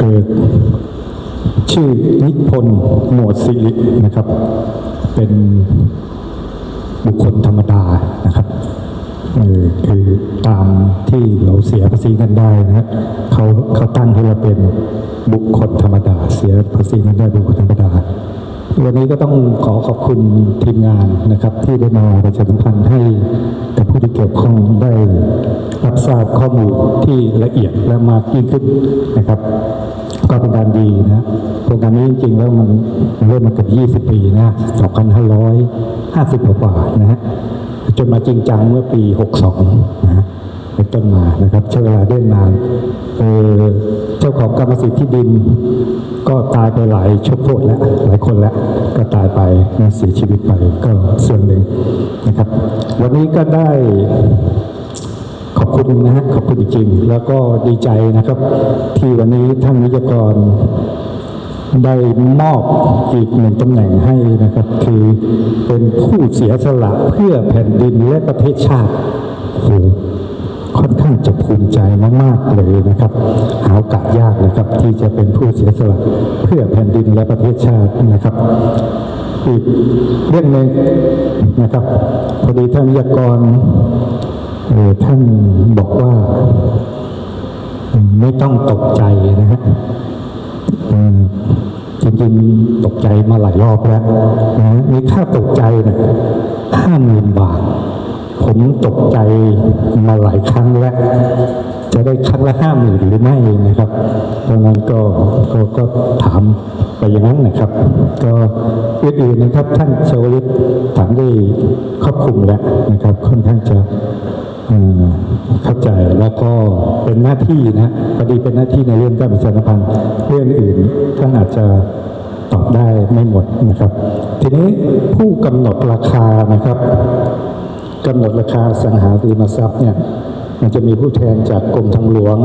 เอ่อชื่อนิพนธ์หมวดสิรินะครับ เป็นบุคคลธรรมดานะครับเออคือตามที่เราเสียภาษีกันได้นะฮะเขาเขาตั้งให้เราเป็นบุคคลธรรมดา เสียภาษีกันได้บุคคลธรรมดา วันนี้ก็ต้องขอขอบคุณทีมงานนะครับ ที่ได้มาประชาสัมพันธ์ให้กับผู้ที่เกี่ยวข้องได้รับทราบข้อมูลที่ละเอียดและมากยิ่งขึ้นนะครับ ก็เป็นการดีนะโครงการนี้จริงๆ แล้วมันเริ่มมาเกือบ20 ปีนะ 2,550 กว่านะฮะจนมาจริงจังเมื่อปี 62 นะฮะเป็นต้นมานะครับใช้เวลาได้นานเออเจ้าของกรรมสิทธิ์ที่ดิน ก็ตายไปหลายชั่วโคตรแล้วหลายคนแล้วก็ตายไปนะเสียชีวิตไปก็ส่วนหนึ่งนะครับ วันนี้ก็ได้ขอบคุณนะฮะขอบคุณจริงๆแล้วก็ดีใจนะครับ ที่วันนี้ท่านวิทยากรได้มอบอีกหนึ่งตำแหน่งให้นะครับ คือเป็นผู้เสียสละเพื่อแผ่นดินและประเทศชาติโอ้โหค่อนข้างจะภูมิใจมาก ๆ เลยนะครับ หาโอกาสยากนะครับ ที่จะเป็นผู้เสียสละเพื่อแผ่นดินและประเทศชาตินะครับ อีกเรื่องหนึ่งนะครับพอดีท่านวิทยากรท่านบอกว่าไม่ต้องตกใจนะฮะจริงๆตกใจมาหลายรอบแล้วนะมีค่าตกใจนี่ยห้าหมื่นบาท ผมตกใจมาหลายครั้งแล้ว จะได้ครั้งละห้าหมื่นหรือไม่นะครับดังนั้นก็ก็ก็ถามไปอย่างนั้นนะครับ ก็อื่นๆนะครับท่านชวลิตถามได้ครอบคลุมแล้วนะครับค่อนข้างจะเข้าใจแล้วก็เป็นหน้าที่นะพอดีเป็นหน้าที่ในเรื่องการประชาสัมพันธ์เรื่องอื่นท่านอาจจะตอบได้ไม่หมดนะครับ ทีนี้ผู้กำหนดราคานะครับกำหนดราคาสังหาริมทรัพย์เนี่ย มันจะมีผู้แทนจากกรมทางหลวง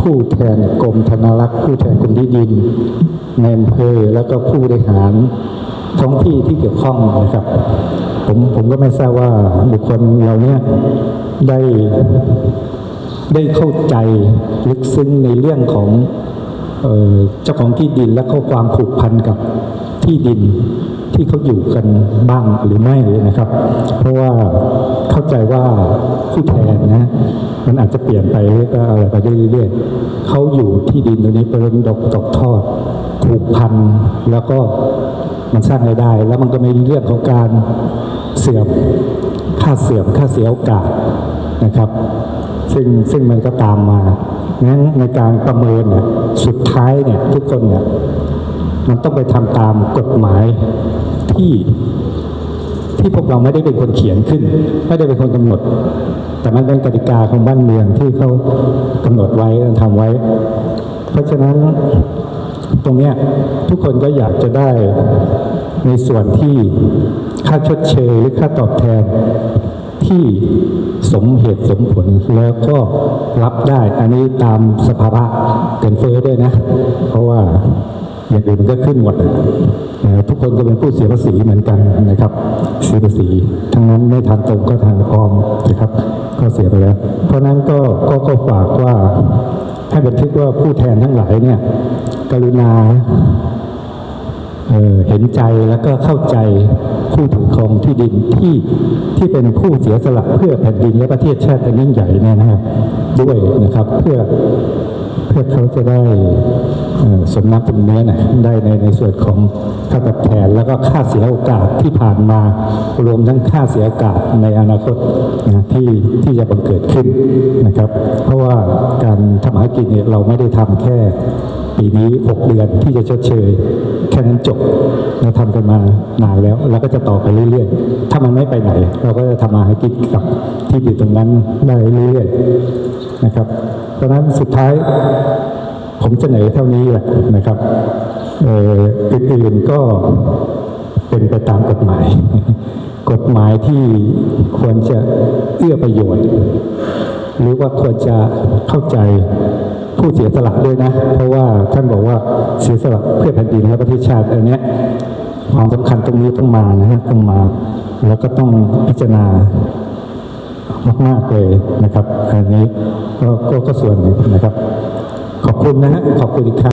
ผู้แทนกรมธนารักษ์ ผู้แทนกรมที่ดินในอำเภอแล้วก็ผู้บริหารท้องที่ที่เกี่ยวข้องนะครับ ผมผมก็ไม่ทราบว่าบุคคลเหล่าเนี้ยได้ได้เข้าใจลึกซึ้งในเรื่องของเอ่อเจ้าของที่ดินและข้อความผูกพันกับที่ดินที่เขาอยู่กันบ้างหรือไม่นะครับ เพราะว่าเข้าใจว่า ผู้แทนนะ มันอาจจะเปลี่ยนไปหรือก็อะไรไปเรื่อยๆเขาอยู่ที่ดินตรงนี้เป็นดอกตกทอดผูกพันแล้วก็มันสร้างรายได้ แล้วมันก็มีเรื่องของการเสื่อมค่าเสื่อมค่าเสียโอกาสนะครับ ซึ่งซึ่งมันก็ตามมางั้นในการประเมินเนี่ยสุดท้ายเนี่ยทุกคนเนี่ยมันต้องไปทำตามกฎหมายที่ ที่พวกเราไม่ได้เป็นคนเขียนขึ้น ไม่ได้เป็นคนกำหนด แต่มันเป็นกติกาของบ้านเมืองที่เขากำหนดไว้ทำไว้ เพราะฉะนั้นตรงเนี้ยทุกคนก็อยากจะได้ในส่วนที่ค่าชดเชยหรือค่าตอบแทนที่สมเหตุสมผลแล้วก็รับได้อันนี้ตามสภาวะเกินเฟ้อด้วยนะ เพราะว่าอย่างอื่นมันก็ขึ้นหมดทุกคนก็เป็นผู้เสียภาษีเหมือนกันนะครับ สียภาษีทั้งนั้นไม่ทางตรงก็ทางอ้อมนะครับ ก็เสียไปแล้ว เพราะนั้นก็ก็ก็ฝากว่าให้บันทึกว่าผู้แทนทั้งหลายเนี่ย กรุณาเเห็นใจแล้วก็เข้าใจผู้ถือครองที่ดินที่ที่เป็นผู้เสียสละเพื่อแผ่นดินและประเทศชาติอันยิ่งใหญ่เนี่ยนะครับด้วยนะครับเพื่อเพื่อเขาจะได้สมน้ำเป็นเนื้อนะได้ในในส่วนของ ค่าตอบแทนแล้วก็ค่าเสียโอกาสที่ผ่านมารวมทั้งค่าเสียโอกาสในอนาคตนะที่ที่จะบังเกิดขึ้นนะครับ เพราะว่าการทำมาหากินเนี่ยเราไม่ได้ทำแค่ปีนี้ 6 เดือนที่จะชดเชย แค่นั้นจบเราทำกันมานานแล้วเราก็จะต่อไปเรื่อยๆ ถ้ามันไม่ไปไหน เราก็จะทำมาหากินกับที่อยู่ตรงนั้นได้เรื่อยๆนะครับ เพราะนั้นสุดท้ายผมเสนอเท่านี้แหละนะครับ อื่นๆก็เป็นไปตามกฎหมาย กฎหมายที่ควรจะเอื้อประโยชน์ หรือว่าควรจะเข้าใจผู้เสียสละด้วยนะ เพราะว่าท่านบอกว่าเสียสละเพื่อแผ่นดินและประเทศชาติอันนี้ความสำคัญตรงนี้ต้องมานะฮะต้องมา แล้วก็ต้องพิจารณามาก ๆ เลยนะครับ อันนี้ก็ก็ก็ส่วนหนึ่งนะครับ ขอบคุณนะฮะขอบคุณอีกครั้ง